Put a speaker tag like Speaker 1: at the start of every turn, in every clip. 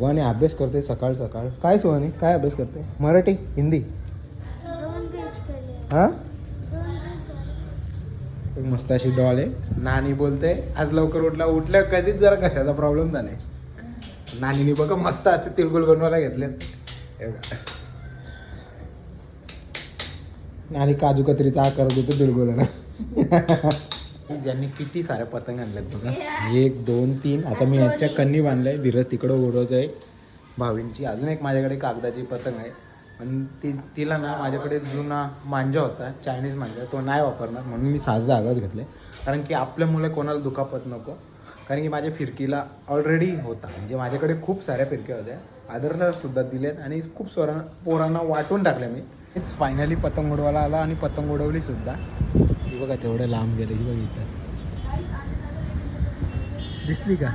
Speaker 1: सुहानी अभ्यास करते सकाळ सकाळ. काय सुहानी? काय अभ्यास करते? मराठी? हिंदी? हा? मस्त अशी डॉल आहे. नानी बोलते आज लवकर उठला. उठल्या कधीच जरा कशाचा प्रॉब्लेम झालाय. नानीने बघा मस्त असे तिळगुळ बनवायला घेतलेत. हे. नानी काजू कतरीचा आकार देतो तिळगुळाला ज्यांनी किती साऱ्या पतंग आणल्यात बघा. एक दोन तीन. आता मी ह्याच्या कन्नी बांधलाय. धीरज तिकडं उडवत आहे भावींची. अजून एक माझ्याकडे कागदाची पतंग आहे. पण ती तिला ना माझ्याकडे जुना मांजा होता चायनीज मांजा. तो नाही वापरणार म्हणून मी साधा धागाच घेतले. कारण की आपल्यामुळे कोणाला दुखापत नको. कारण की माझ्या फिरकीला ऑलरेडी होता. म्हणजे माझ्याकडे खूप साऱ्या फिरक्या होत्या. आदरला सुद्धा दिल्यात आणि खूप सोरा पोरांना वाटून टाकल्या मी. हेच फायनली पतंग उडवायला आला आणि पतंग उडवली सुद्धा. बघा तेवढं लांब गेलं ही बघा इथं. दिसली का?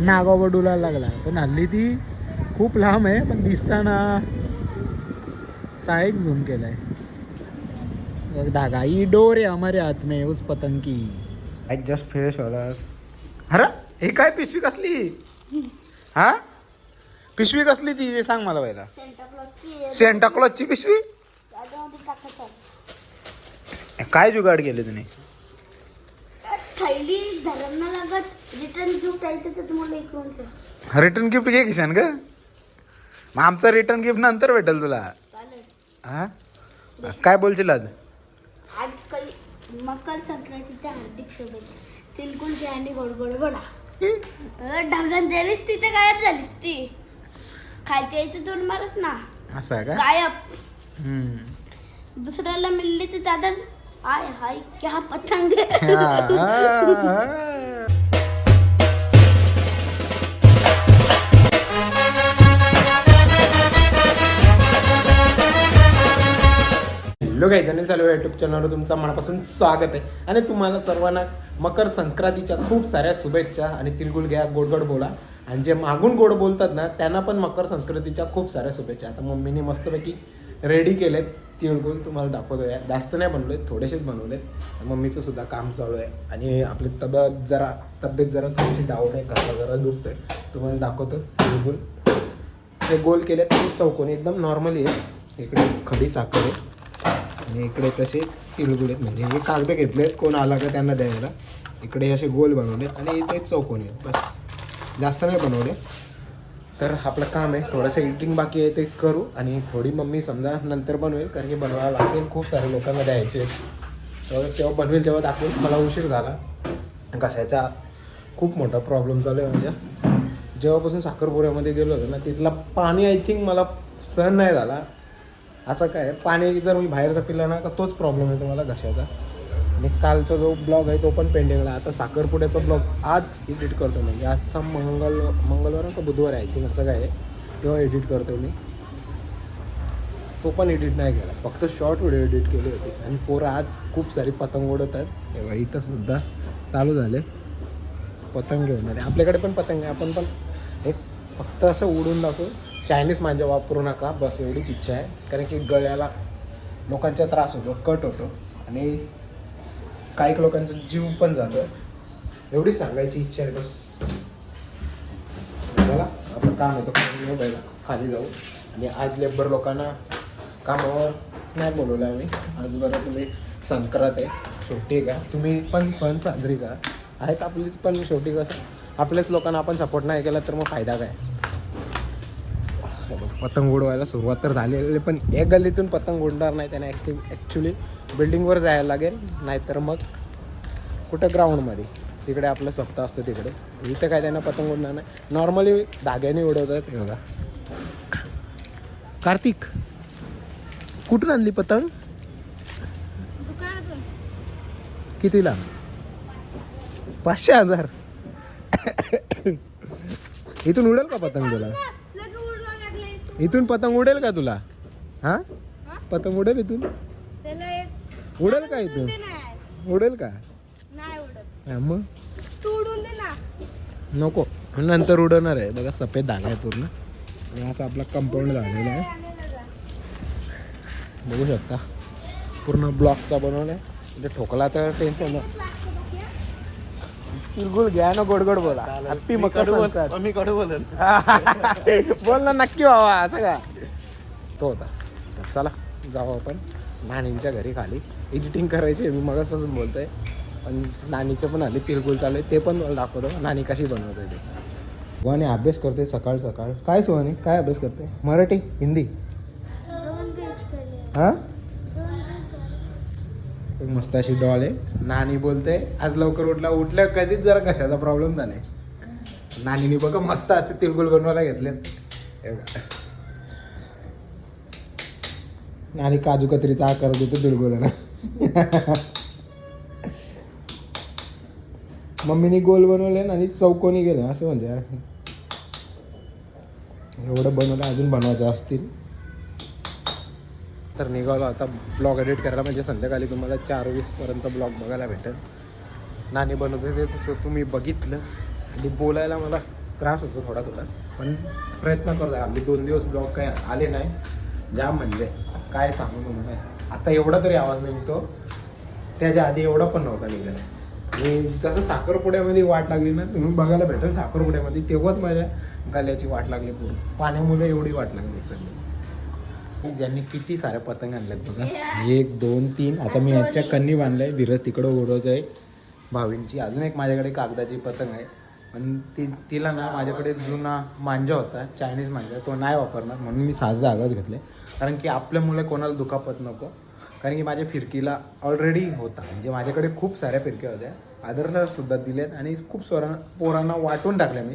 Speaker 1: नागावर डुलायला लागला. पण हल्ली ती खूप लांब आहे पण दिसताना सहायक झूम केलाय. एक धागा ही डोर आहे हमारे हात में उस पतंग. की आय जस्ट फ्रेश होला अरे हे काय पिशवी कसली? हा? पिशवी कसली ती? सांग मला पहिला.
Speaker 2: सेंटा क्लॉथची
Speaker 1: सेंटा क्लॉजची पिशवी? काय जुगाड केले तुम्ही?
Speaker 2: थैली धरणं लागत रिटर्न गिफ्ट आहे तर तुम्हाला इकडून
Speaker 1: रिटर्न गिफ्ट घे किसान का मग आमचं रिटर्न गिफ्ट नंतर भेटेल तुला.
Speaker 2: चालेल.
Speaker 1: हा? काय बोलशील आज?
Speaker 2: मकर संक्रांतीच्या हार्दिक शुभेच्छा. तिलकुल घ्या आणि गोड गोड बोला तिथे गायब झालीस ती. खायच्या इथे दोन मारत ना.
Speaker 1: असं आहे का?
Speaker 2: गायब.
Speaker 1: हम्म.
Speaker 2: दुसऱ्याला मिळली तर दादा आय हाय क्या पतंग?
Speaker 1: हॅलो काही चॅनल चालू आहे युट्यूब चॅनलवर तुमचं मनापासून स्वागत आहे. आणि तुम्हाला सर्वांना मकर संक्रांतीच्या खूप साऱ्या शुभेच्छा आणि तिळगुळ घ्या गोडगोड बोला. आणि जे मागून गोड बोलतात ना त्यांना पण मकर संस्कृतीच्या खूप साऱ्या शुभेच्छा. आता मम्मीने मस्तपैकी रेडी केलेत. तिळगुळ तुम्हाला दाखवतो आहे जास्त नाही बनवले थोडेसेच बनवले. मम्मीचं सुद्धा काम चालू आहे. आणि आपली तब्येत जरा तब्येत जरा थोडीशी डाऊन आहे. घसा जरा दुखतोय. तुम्हाला दाखवतो. तिळगुळ ते गोल केले ते चौकोनी एकदम नॉर्मली आहे. इकडे खडी साखर आहे. आणि इकडे तसे तिळगुळ आहेत. म्हणजे हे कागद आहेत कोण आला का त्यांना द्यायला. इकडे असे गोल बनवलेत. आणि इथे चौकोनी आहेत. बस. जास्त नाही बनवले. तर आपलं काम आहे थोडंसं एडिटिंग बाकी आहे ते करू आणि थोडी मम्मी समजा नंतर बनवेल कारण की बनवायला लागेल खूप सारे लोकांना द्यायचे. तर तेव्हा बनवेल तेव्हा दाखवेल. मला उशीर झाला. घसायचा खूप मोठा प्रॉब्लेम चालू आहे म्हणजे जेव्हापासून साखरपुड्यामध्ये गेलो होतो ना तिथला पाणी आय थिंक मला सहन नाही झाला. असं काय पाणी जर मी बाहेरचा पिला ना का तोच प्रॉब्लेम येतो मला घशाचा आणि कालचा जो ब्लॉग आहे तो पण पेंडिंगला आता साखरपुड्याचा ब्लॉग आज एडिट करतो म्हणजे आजचा मंगल मंगळवार का बुधवार आहे आय थिंक असं काय आहे. तेव्हा एडिट करतो मी. तो पण एडिट नाही केला. फक्त शॉर्ट व्हिडिओ एडिट केले होते. आणि पोरं आज खूप सारी पतंग उडत आहेत. तेव्हा इथं सुद्धा चालू झाले. पतंग घेऊन आले. आपल्याकडे पण पतंग आहे. आपण पण एक फक्त असं उडून दाखवू. चायनीज मांजा वापरू नका. बस एवढीच इच्छा आहे. कारण की गळ्याला लोकांचा त्रास होतो. कट होतो. आणि काही लोकांचा जीव पण जातो एवढी सांगायची इच्छा आहे बस. चला आपण काम येतो खाली जाऊ. आणि आज लेबर लोकांना कामावर नाही बोलवलं आम्ही. आज बरं तुम्ही संक्रांत आहे सुट्टी का? तुम्ही पण सण साजरी करा. आहेत आपलीच पण शेवटी कसं? आपल्याच लोकांना आपण सपोर्ट नाही केला तर मग फायदा काय? पतंग उडवायला सुरुवात तर झालेली पण एक गल्लीतून पतंग उडणार नाही त्याने ॲक्टिव ॲक्च्युली बिल्डिंगवर जायला लागेल. नाहीतर मग कुठं ग्राउंडमध्ये तिकडे आपलं सप्ताह असतो तिकडे. इथं काय त्यांना पतंग उडणार नाही. नॉर्मली धाग्याने उडवतात. बघा. कार्तिक कुठून आणली पतंग? कितीला? पाचशे हजार. इथून उडेल का पतंग तुला? इथून पतंग उडेल का तुला? हा? पतंग उडेल इथून? उडेल का इथून? उडेल का? हा, मग? नको. नंतर उडवणार आहे. बघा सफेद धागा आहे पूर्ण. आणि असा आपला कंपाऊंड झालेला आहे. बघू शकता. पूर्ण ब्लॉकचा बनवला आहे. म्हणजे ठोकला तर टेन्शन नाही. तिळगुळ घ्या ना गोड गोड बोला हॅप्पी मकर संक्रांत.
Speaker 3: मी कडू बोलन.
Speaker 1: बोल ना नक्की व्हावा असं का? तो होता. तर चला जाऊ आपण. नानींच्या घरी खाली. एडिटिंग करायची आहे, मी मगासपासून बोलतोय. पण नानीचं पण आले तिळगुळ चालू आहे. ते पण मला दाखवतो. नानी कशी बनवते ते. सुहानी अभ्यास करते सकाळ सकाळ. काय सुहानी? काय अभ्यास करते? मराठी? हिंदी? हां? मस्त अशी डॉल आहे. नानी बोलते आज लवकर उठला. उठलं कधीच जरा कशाचा प्रॉब्लेम झालाय. नानीने बघा मस्त असे तिळगुळ बनवायला घेतलेत. एवढा. नानी काजू कतरीचा आकार देतो तिळगुळाला. मम्मीने गोल बनवले आणि चौकोनी गेले असं म्हणजे. एवढं बनवलं अजून बनवायचं असतील. तर निघालो. आता ब्लॉग एडिट करायला म्हणजे संध्याकाळी तुम्हाला चार वीसपर्यंत ब्लॉग बघायला भेटेल. नाणी बनवते ते तसं तुम्ही बघितलं. आणि बोलायला मला त्रास होतो थोडा थोडा. पण प्रयत्न करतो आम्ही दोन दिवस ब्लॉग काय आले नाही. जाम म्हणजे काय सांगू तुम्हाला? आता एवढा तरी आवाज निघतो. त्याच्या आधी एवढा पण नव्हता निघाला. आणि जसं साखरपुड्यामध्ये वाट लागली ना तुम्ही बघायला भेटेल साखरपुड्यामध्ये. तेव्हाच माझ्या गाल्याची वाट लागली पूर्ण. पाण्यामुळे एवढी वाट लागली सगळी. ज्यांनी किती साऱ्या पतंग आणल्यात बघा. एक दोन तीन. आता मी याच्या कन्नी बांधलंय. धीरज तिकडं उडवत आहे भावींची. अजून एक माझ्याकडे कागदाची पतंग आहे. पण ती तिला ना माझ्याकडे जुना मांजा होता चायनीज मांजा. तो नाही वापरणार म्हणून मी साधा धागाच घेतले. कारण की आपल्यामुळे कोणाला दुखापत नको. कारण की माझ्या फिरकीला ऑलरेडी होता. म्हणजे माझ्याकडे खूप साऱ्या फिरक्या होत्या. आदर्शला सुद्धा दिल्यात आणि खूप सोरा पोरांना वाटून टाकल्या मी.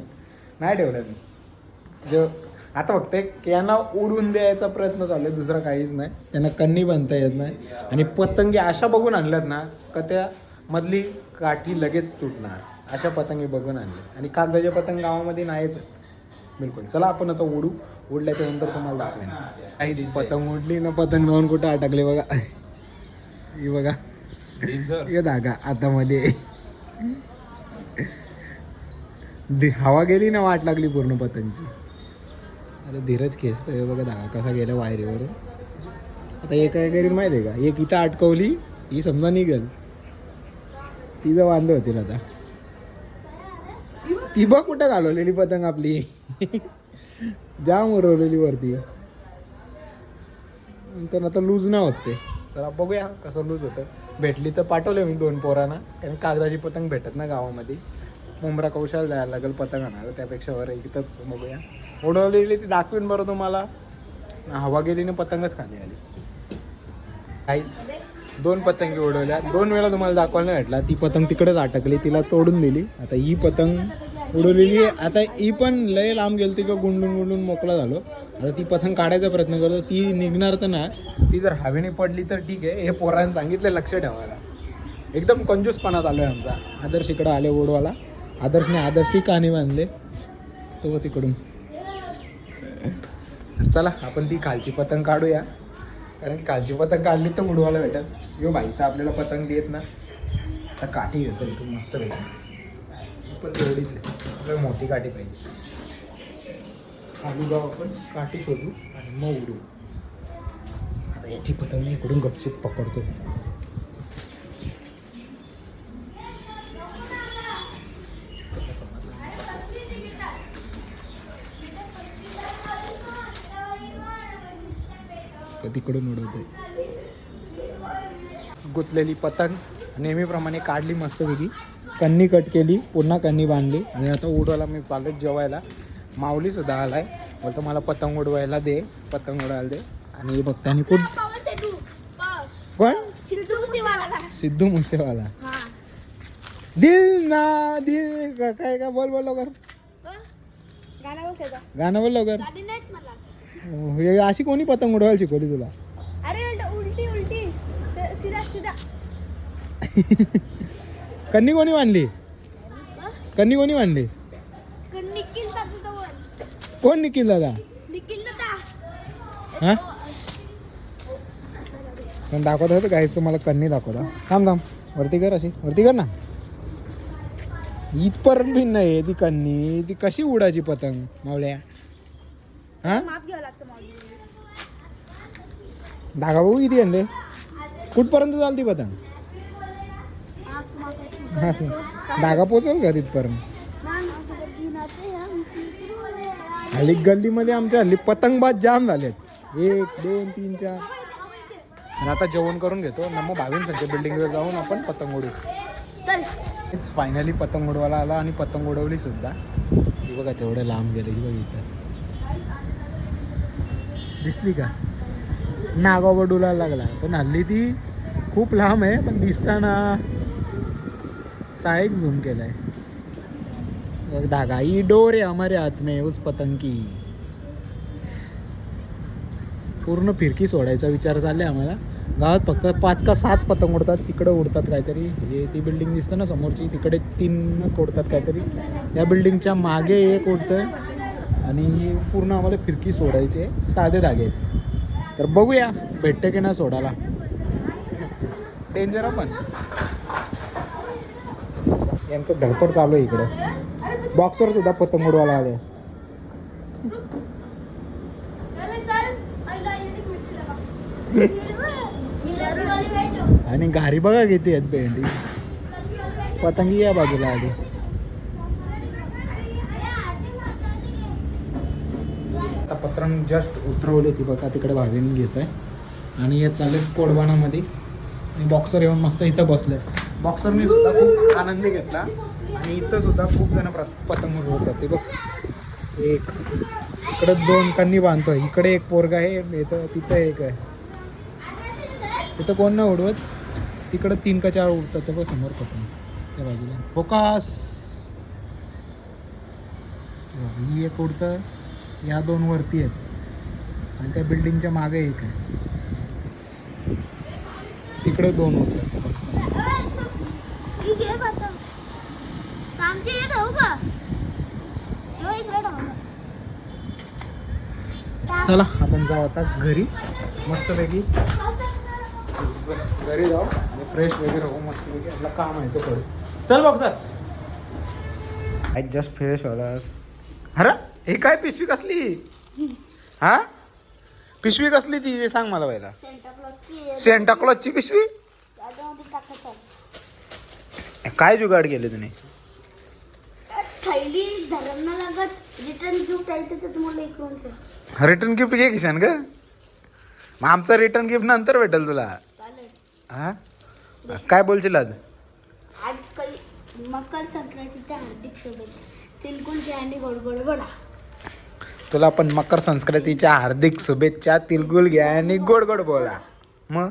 Speaker 1: नाही ठेवल्या मी. जो आता फक्त एक यांना उडून द्यायचा प्रयत्न चालू आहे दुसरा काहीच नाही. त्यांना कन्नी बांधता येत नाही. आणि पतंगी अशा बघून आणल्यात ना का त्या मधली काठी लगेच तुटणार. अशा पतंगी बघून आणले आणि कागदाच्या पतंग गावामध्ये नाहीच आहेत. बिलकुल. चला आपण आता उडू. उडल्याच्या नंतर तुम्हाला दाखवेन. काही पतंग उडली ना पतंग जाऊन कुठं अटकले बघा. ही बघा. हे धागा आतामध्ये दि- हवा गेली ना वाट लागली पूर्ण पतंगची. अरे धीरज खेचतोय बघा धागा कसा गेला वायरीवर. आता एका एका माहिती आहे का? एक इथं अटकवली ही समजा निघल. तिचं वांद होतील आता. ती बघ कुठं घालवलेली पतंग आपली. जाम उडवलेली वरती. नंतर आता लूज ना होत ते. चला बघूया कसं लूज होतं. भेटली तर पाठवले मी दोन पोरांना. कारण कागदाची पतंग भेटत ना गावामध्ये. मुंब्रा कौशल द्यायला लागेल पतंग आणायला. त्यापेक्षा वर इथंच बघूया. उडवलेली ती दाखवीन बरं तुम्हाला. हवा गेली ना पतंगच खाली आली. काहीच दोन पतंगी उडवल्या दोन वेळा तुम्हाला दाखवायला नाही भेटला. ती पतंग तिकडेच अटकली. तिला तोडून दिली. आता ही पतंग उडवलेली आता ही पण लय लांब गेलती का गुंडून गुंडून मोकळा झालो. आता ती पतंग काढायचा प्रयत्न करतो. ती निघणार तर ना ती जर हवेने पडली तर ठीक आहे. हे पोरांनी सांगितलं लक्ष ठेवायला. एकदम कंजूसपणात आलोय आमचा. आदर्श इकडं आले ओढवाला आदर्शने आदर्शही कहाणी बांधले. तो तिकडून. चला आपण ती कालची पतंग काढूया. कारण कालची पतंग काढली तर उडवायला भेटत यो बाई तर आपल्याला पतंग देत ना. तर काठी घेतो तू मस्त भेटेल. पण तेवढीच आहे. आपल्याला मोठी काठी पाहिजे. खाली जाऊ आपण. काठी शोधू आणि मग उडू आता याची पतंग मी इकडून गपचित पकडतो. तिकडून उडवतोय. गुंतलेली पतंग नेहमीप्रमाणे काढली मस्तपैकी कन्नी कट केली पुन्हा कन्नी बांधली. आणि आता उडवायला मी चाललो जेवायला. माऊली सुद्धा आलाय. बोलतो मला पतंग उडवायला दे पतंग उडवायला दे. आणि
Speaker 2: सेटू पाव
Speaker 1: कोण?
Speaker 2: सिद्धू मुसेवाला.
Speaker 1: दिल ना दिल का- काय का? बोल बोल लवकर.
Speaker 2: गाणं
Speaker 1: बोल लवकर. हे अशी कोणी पतंग उडवायला शिकवली तुला?
Speaker 2: अरे उलट- उलटी सिधा सिधा
Speaker 1: कन्नी कोणी बांधली कन्नी कोणी
Speaker 2: पण निखिल
Speaker 1: कोण निखिल दादा?
Speaker 2: निखिल दादा.
Speaker 1: हा? पण दाखवत होतं काही तुम्हाला कन्नी दाखवता. थांब थांब. वरती कर अशी. वरती कर ना. इथपर्यंत भी नाही ती कन्नी. ती कशी उडायची पतंग? मावल्या हा?
Speaker 2: माप घ्यावं लागतं माऊली
Speaker 1: धागा बघू किती आणले कुठपर्यंत चालती पतंग. धागा पोचल का तिथपर्यंत? हल्ली गल्लीमध्ये आमच्या हल्ली पतंगबाज जाम झालेत. एक दोन तीन चार. आणि आता जेवण करून घेतो. ना मग भावीन संख्या बिल्डिंगवर जाऊन आपण पतंग उडू
Speaker 2: चल.
Speaker 1: इट्स फायनली पतंग उडवायला आला आणि पतंग उडवली सुद्धा. बघा तेवढे लांब गेले ही बघा इथं. दिसली का? नागावर डुलायला लागला. पण हल्ली ती खूप लांब आहे पण दिसताना साहेब झूम केलाय. धागा ही डोर आहे हमारे हात में उस पतंग की. पूर्ण फिरकी सोडायचा विचार चाललाय आम्हाला. गावात फक्त पाच का सात पतंग उडतात तिकडे उडतात काहीतरी. हे ती बिल्डिंग दिसते ना समोरची तिकडे तीन उडतात काहीतरी. त्या बिल्डिंगच्या मागे एक उडतं आणि पूर्ण आम्हाला फिरकी सोडायची आहे साधे धाग्याचे तर बघूया भेटते की नाही सोडायला. डेंजर पण यांचं धडपड चालू आहे इकडे. बॉक्सवर सुद्धा पतंग उडवायला आले. आणि घारी बघा घेते आहेत भेंडी. पतंगी या बाजूला आली. आता जस्ट उतरवले ती बघा तिकडे भावीन घेत आहे आणि हे चालेल कोडबाणामध्ये मी बॉक्सर येऊन मस्त इथं बसले. बॉक्सर मी सुद्धा खूप आनंद घेतला. आणि इथं सुद्धा खूप जण प्र- पतंग उडवतात. ते बघ. एक. इकडे दोन कांनी बांधतो इकडे एक पोरगा आहे इथं तिथं एक आहे. तिथं कोण नाही उडवत. तिकडं तीन का चार उडतात. ते बघ समोर पतंग. त्या बाजूला. फोकास! ही एक उडतं. या दोन वरती आहेत. आणि त्या बिल्डिंगच्या मागे एक आहे. तिकडे दोन चला आपण जाऊ आता घरी. मस्तपैकी. घरी जाऊ. आणि फ्रेश वगैरे होऊ मस्तपैकी. आपलं काम आहे तो करू. चल बघ सर. आय जस्ट फ्रेश होला अरे! हे काय पिशवी कसली? हा? पिशवी कसली ती? ते सांग मला पहिला सेंटा क्लॉजची पिशवी? काय जुगाड केले तुम्ही?
Speaker 2: थैली धरण लागत रिटर्न गिफ्ट आहे तर तुम्हाला एक रुपये
Speaker 1: रिटर्न गिफ्ट घे किसान का मग आमचं रिटर्न गिफ्ट नंतर भेटेल तुला. हा? काय बोलशील आज?
Speaker 2: आज काही मकर संक्रांतीच्या हार्दिक शुभेच्छा. तिलकुल आणि गोड गोड बोला
Speaker 1: तुला पण मकर संस्कृतीच्या हार्दिक शुभेच्छा तिलगुल घ्या आणि गोड गोड बोला. मग?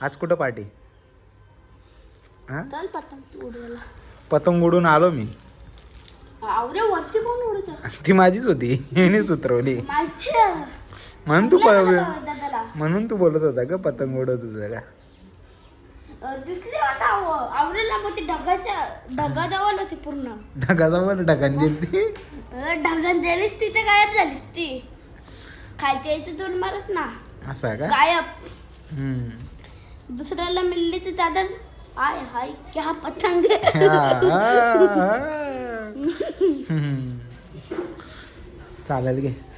Speaker 1: आज कुठं पार्टी? हा?
Speaker 2: चल पतंग उडवायला.
Speaker 1: पतंग उडून आलो मी.
Speaker 2: आवरे वरती कोण उडत
Speaker 1: ती माझीच होती. हिनेच उतरवली
Speaker 2: माहिती.
Speaker 1: म्हणून तू. म्हणून तू बोलत होता का पतंग उडत होता का?
Speaker 2: दिसली. आवरेला मग ती ढगाच्या होती पूर्ण.
Speaker 1: ढगान गेली
Speaker 2: ढगान दिलीच तिथे गायब झालीस ती. खालच्या इथे दोन मारत ना.
Speaker 1: असा का?
Speaker 2: गायब. दुसऱ्याला मिळली तर दादा आय हाय क्या पतंग.
Speaker 1: चालेल घे.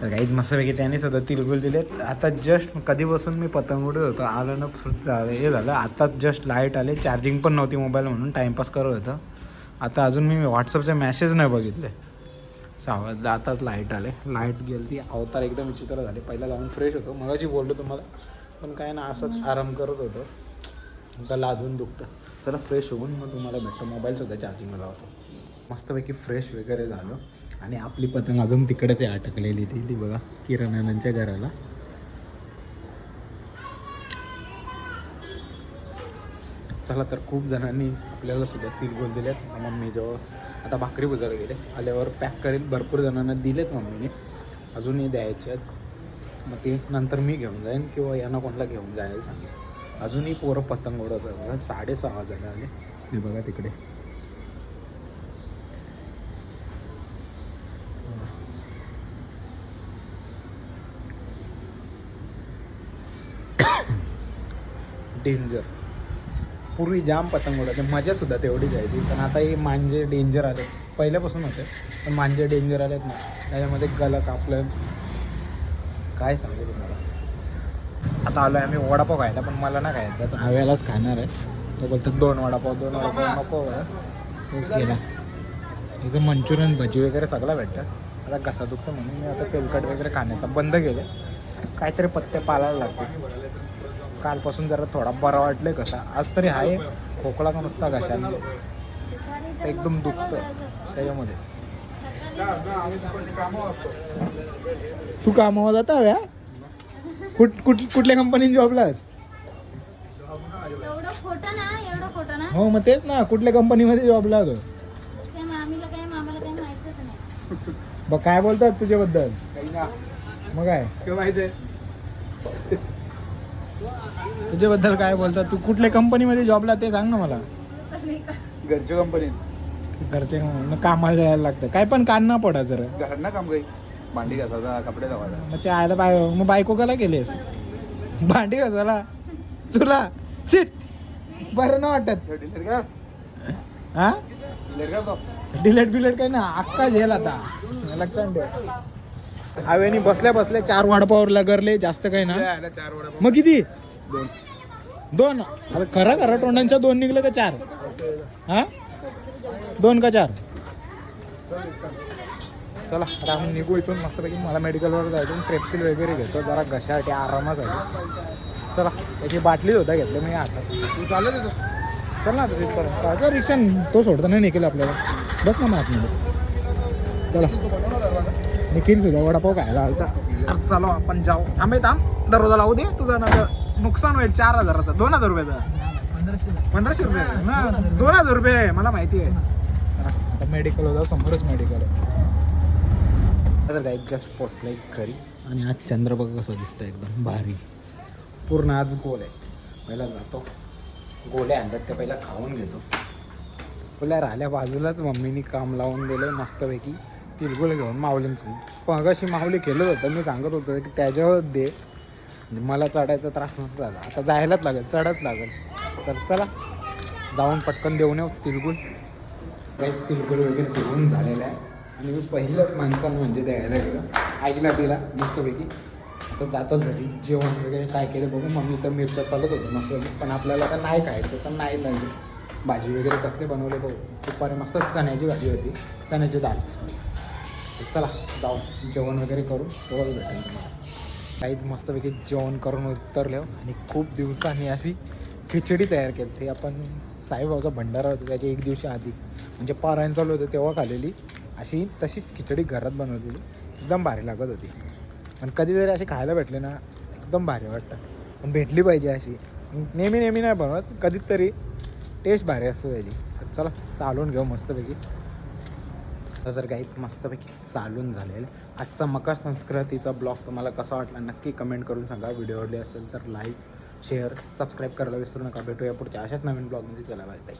Speaker 1: तर काहीच मस्तपैकी त्याने सुद्धा तिलगुल दिलेत. आता जस्ट कधीपासून मी पतंग उडत होतो आलं ना झालं हे झालं. आता जस्ट लाइट आले. चार्जिंग पण नव्हती मोबाईल म्हणून टाईमपास करत होतं. आता अजून मी व्हॉट्सअपचे मेसेज नाही बघितले. सावध आताच लाइट आले. लाइट गेली ती अवतार एकदम विचित्र झाले. पहिला जाऊन फ्रेश होतो. मगाशी बोललो तुम्हाला पण काय ना असंच आराम करत होतो. आता लाजून दुखतं. चला फ्रेश होऊन मग तुम्हाला भेटतो. मोबाईलसुद्धा चार्जिंगला लावतो मस्तपैकी फ्रेश वगैरे झालं. आणि आपली पतंग अजून तिकडेच आहे अटकलेली ती ती बघा किराणांच्या घराला. चला तर खूप जणांनी आपल्याला सुद्धा तिळगुळ दिलेत. मम्मी जेव्हा आता भाकरी बुजायला गेले. आल्यावर पॅक करेल. भरपूर जणांना दिलेत मम्मीने. अजूनही द्यायचे आहेत. मग ते नंतर मी घेऊन जाईन किंवा यांना कोणाला घेऊन जायला सांगेल अजूनही पोरं पतंग उडवत बघा साडेसहा वाजायला आले. हे बघा तिकडे. डेंजर. पूर्वी जाम पतंग उडायचे मजासुद्धा तेवढी जायची. पण आता हे मांजे डेंजर आले. पहिल्यापासून होते पण मांजे डेंजर आलेत ना. त्याच्यामध्ये गला कापलं काय सांगू तुम्हाला? आता आलो आहे आम्ही वडापाव खायला पण मला ना खायचा. तर हव्यालाच खाणार आहे. तो बोलतो दोन वडापाव दोन वडापाव नको गेला इथं मंचुरियन भजी वगैरे सगळं भेटतं. आता घसा दुखतो म्हणून मी आता तेलकट वगैरे खाण्याचा बंद केलं काहीतरी पत्ते पाळायला लागते कालपासून जरा थोडा बरा वाटले कसा. आज तरी आहे खोकला का नुसता घशाने. एकदम दुखतं त्याच्यामध्ये. तू कामावर जाता व्या कुठ कुठ कुठल्या कंपनीत
Speaker 2: ना
Speaker 1: हो मग तेच ना कुठल्या कंपनीमध्ये जॉबला
Speaker 2: नाही.
Speaker 1: बघ काय बोलतात तुझ्याबद्दल? मग काय? तुझ्याबद्दल काय बोलतात? तू कुठल्या कंपनीमध्ये जॉबला ते सांग ना मला.
Speaker 3: घरच्या कंपनीत
Speaker 1: घरचे मग कामाला जायला लागतं. काय पण कान ना पडा जरा.
Speaker 3: घरात ना काम काही. भांडी घासायचा कपडे धुवायचा
Speaker 1: मग बाय मग बायको कला केलीस? भांडी कसाला तुला? सीट बरं ना वाटत.
Speaker 3: डिलेट
Speaker 1: हा?
Speaker 3: डिलेट कर तो.
Speaker 1: डिलेट बिलेट काही ना अक्का झेल आता. लक्षात ठेव. हवेनी बसल्या बसल्या चार वडापावर लगरले जास्त काही ना.
Speaker 3: चार वडा
Speaker 1: मग किती?
Speaker 3: दोन.
Speaker 1: दोन? अरे खरं खरं तोंडांच्या दोन निघलं का चार? हा? दोन का चार? चला आता आम्ही निघू इथून मस्तपैकी. मला मेडिकलवर जायचं ट्रेप्सिल वगैरे घेतो जरा घशासाठी आरामासाठी चला त्याची बाटली होता घेतली मी आता.
Speaker 3: तू चालत येतो
Speaker 1: चल ना आता तिथपर्यंत आता रिक्षा तो सोडता नाही निघेल आपल्याला. बस ना मग आतमध्ये. चला. निखिल सुद्धा वडापाव खायला आलता. अरे चलो आपण जाऊ. थांबे थांब. दररोजा लावू दे. तुझा ना नुकसान होईल चार हजाराचा. दोन हजार रुपयाचा पंधराशे रुपये. ना दोन हजार रुपये. आहे, मला माहिती आहे. चला, आता मेडिकल होता समोरच मेडिकल आहे. एक जस्ट पोचलं घरी आणि आज चंद्र बघा कसं दिसतं एकदम भारी. पूर्ण आज गोल आहे. पहिला जातो. गोल्या आणतात ते पहिला खाऊन घेतो. गोल्या राहिल्या बाजूलाच मम्मीनी काम लावून दिलं मस्तपैकी. तिरगुल घेऊन माऊलींची. पगाशी माऊली केलं होतं मी सांगत होतो की त्याच्यावर दे. म्हणजे मला चढायचा त्रास नव्हता झाला. आता जायलाच लागेल चढत लागेल. तर चला. जाऊन पटकन देऊन येऊ तिलगुल काहीच तिलगुल वगैरे देऊन झालेलं आहे. आणि मी पहिलंच माणसानं म्हणजे द्यायला गेलं. आईला दिला मस्तपैकी. आता जातो घरी जेवण वगैरे काय केलं बघू. मम्मी तर मिरच्या चालत होतं मस्त पण आपल्याला आता नाही खायचं तर नाही लाज भाजी वगैरे कसले बनवले बघू. दुपारी मस्त चण्याची भाजी होती चण्याची डाळ चला जाऊ जेवण वगैरे करू तेव्हा भेटेल तुम्हाला. काहीच मस्तपैकी जेवण करून उतरलो आणि खूप दिवसांनी अशी खिचडी तयार केली. ते आपण साईबाबाचा भंडारा होता त्याच्या एक दिवशी आधी. म्हणजे पारायण चालू होतं तेव्हा खालेली अशी तशीच खिचडी घरात बनवलेली. एकदम भारी लागत होती. पण कधीतरी अशी खायला भेटले ना एकदम भारी वाटतं. पण भेटली पाहिजे अशी. नेहमी नेहमी नाही बनवत कधीतरी टेस्ट भारी असतं त्याची. तर चला चालून घेऊ मस्तपैकी. तर काहीच मस्तपैकी चालून झालेलं. आजचा मकर संस्कृतीचा ब्लॉग तुम्हाला कसा वाटला नक्की कमेंट करून सांगा. व्हिडिओ आवडली असेल तर लाईक शेअर सबस्क्राईब करायला विसरू नका. भेटूया पुढच्या अशाच नवीन ब्लॉगमध्ये. चला बाय बाय